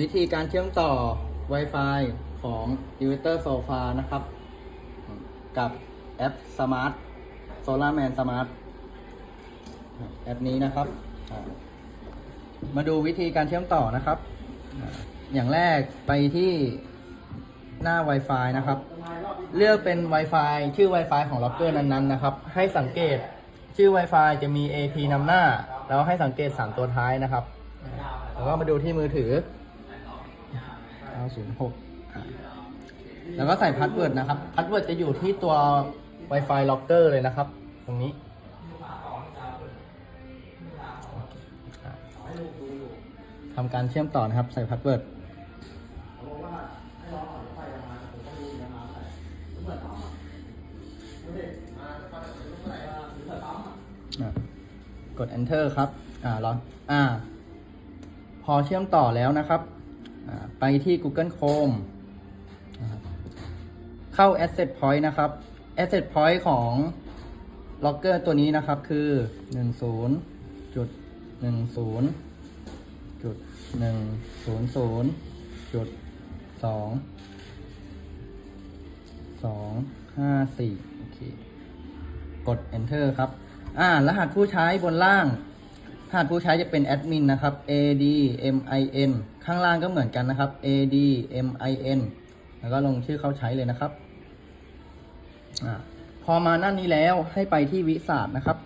วิธีการเชื่อมต่อ Wi-Fi ของ i n v e t e r Sofa นะครับ กับแอป Smart SolarMan Smart แอปนี้นะครับ มาดูวิธีการเชื่อมต่อนะครับอ่าอย่างแรกไปที่หน้า Wi-Fi นะครับ เลือกเป็น Wi-Fi ชื่อ Wi-Fi ของล็อกเกอร์นั้นๆนะครับ ให้สังเกตชื่อ Wi-Fi จะมี AP นำหน้า แล้วให้สังเกต 3 ตัวท้ายนะครับ แล้วก็มาดูที่มือถือ 906 แล้วก็ใส่พาสเวิร์ดนะครับ พาสเวิร์ดจะอยู่ที่ตัว Wi-Fi locker เลยนะครับ ตรงนี้ ทำการเชื่อมต่อนะครับ ใส่พาสเวิร์ดกด enter ครับ อ่ารออ่า พอเชื่อมต่อแล้วนะครับ ไปที่ Google Chrome เข้า Asset Point นะครับ Asset Point ของ Logger ตัวนี้นะครับคือ 10จุด10จุด100จุด2 2 5 4 โอเค กด enter ครับ อ่า รหัสผู้ใช้บนล่าง รหัสผู้ใช้จะเป็นแอดมินนะครับ ad min ข้างล่างก็เหมือนกันนะครับ ad min แล้วก็ลงชื่อเขาใช้เลยนะครับอพอมาหน้านี้แล้วให้ไปที่วิสาทนะครับ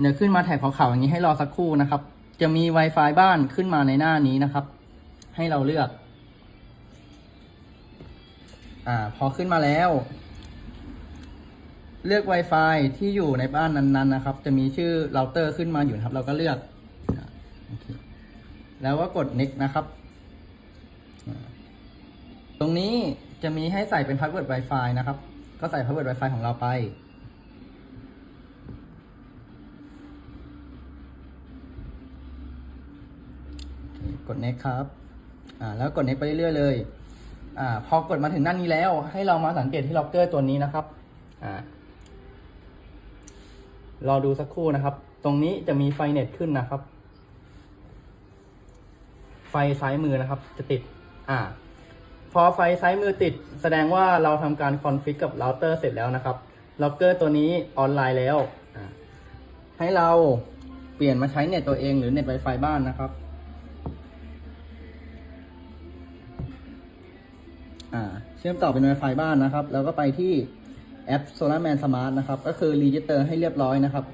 เดี๋ยวขึ้นมาแท็กขาวๆอย่างนี้ให้รอสักครู่นะครับ จะมี Wi-Fi บ้านขึ้นมาในหน้านี้นะครับ ให้เราเลือก อ่า พอขึ้นมาแล้ว เลือก Wi-Fi ที่อยู่ในบ้านนั้นๆนะครับ จะมีชื่อเราเตอร์ขึ้นมาอยู่นะครับ เราก็เลือกอแล้วก็กด next นะครับ ตรงนี้จะมีให้ใส่เป็น password Wi-Fi นะครับ ก็ใส่ password Wi-Fi ของเราไป กด next ครับ อ่า แล้วกด next ไปเรื่อยๆเลย อ่า พอกดมาถึงหน้านี้แล้ว ให้เรามาสังเกตที่ล็อกเกอร์ตัวนี้นะครับ อ่า รอดูสักครู่นะครับ ตรงนี้จะมีไฟเน็ตขึ้นนะครับ ไฟซ้ายมือนะครับ จะติด อ่า พอไฟซ้ายมือติด แสดงว่าเราทำการคอนฟิกกับเราเตอร์เสร็จแล้วนะครับล็อกเกอร์ตัวนี้ออนไลน์แล้วอ่าให้เราเปลี่ยนมาใช้เน็ตตัวเองหรือเน็ต Wi-Fi บ้านนะครับอ่าเชื่อมต่อเป็น Wi-Fi บ้านนะครับ แล้วก็ไปที่ แอป SolarMan Smart นะครับ ก็คือรีจิสเตอร์ให้เรียบร้อยนะครับ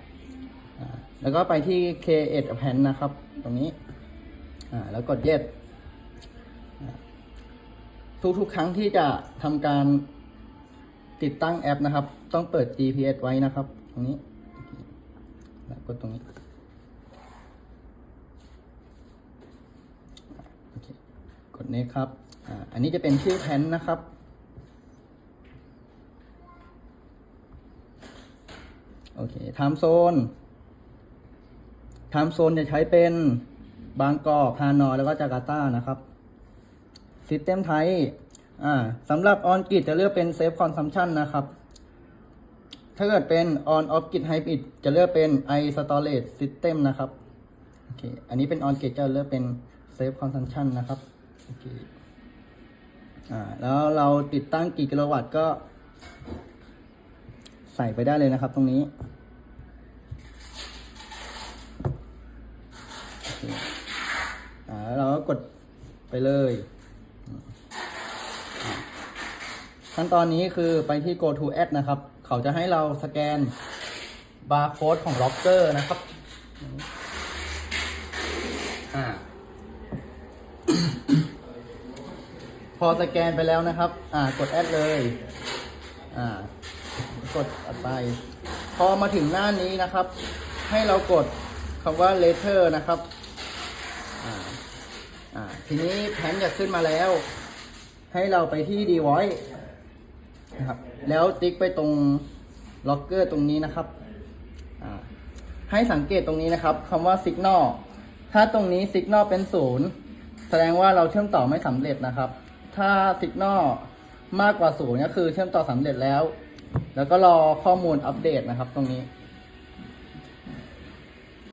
แล้วก็ไปที่ K8 Append นะครับ ตรงนี้แล้วกด Yes ทุกๆ ครั้งที่จะทำการติดตั้งแอปนะครับ ต้องเปิด GPS ไว้นะครับ ตรงนี้แล้วกดตรงนี้กด Next ครับอ,อันนี้จะเป็นชื่อแพนนะครับ โอเคไทม์โซนไทม์โซนจะใช้เป็นบางกอกฮานอยแล้วก็จาการ์ตานะครับซิสเต็มไทยอ่าสำหรับออนกิจจะเลือกเป็นเซฟคอนซัมชันนะครับ ถ้าเกิดเป็น on off grid hybrid จะเลือกเป็น i storage system นะครับโอเคอันนี้เป็น on grid จะเลือกเป็น save consumption นะครับโอเคอ่าแล้วเราติดตั้งกี่กิโลวัตต์ก็ใส่ไปได้เลยนะครับตรงนี้โอเคอ่าแล้วเราก็กด ไปเลย ขั้นตอนนี้คือไปที่ go to add นะครับ เขาจะให้เราสแกนบาร์โค้ดของ locker นะครับ อ่าพอสแกนไปแล้วนะครับ อ่า กดแอดเลย อ่า กดไป พอมาถึงหน้านี้นะครับ ให้เรากดคำว่า later นะครับ ทีนี้แผนจะขึ้นมาแล้ว ให้เราไปที่ device นะครับ แล้วติ๊กไปตรง locker ตรงนี้นะครับ ให้สังเกตตรงนี้นะครับคำว่า signal ถ้าตรงนี้ signal เป็นศูนย์แสดงว่าเราเชื่อมต่อไม่สำเร็จนะครับ ถ้า signal มากกว่าศูนย์ก็คือเชื่อมต่อสำเร็จแล้ว แล้วก็รอข้อมูลอัปเดตนะครับตรงนี้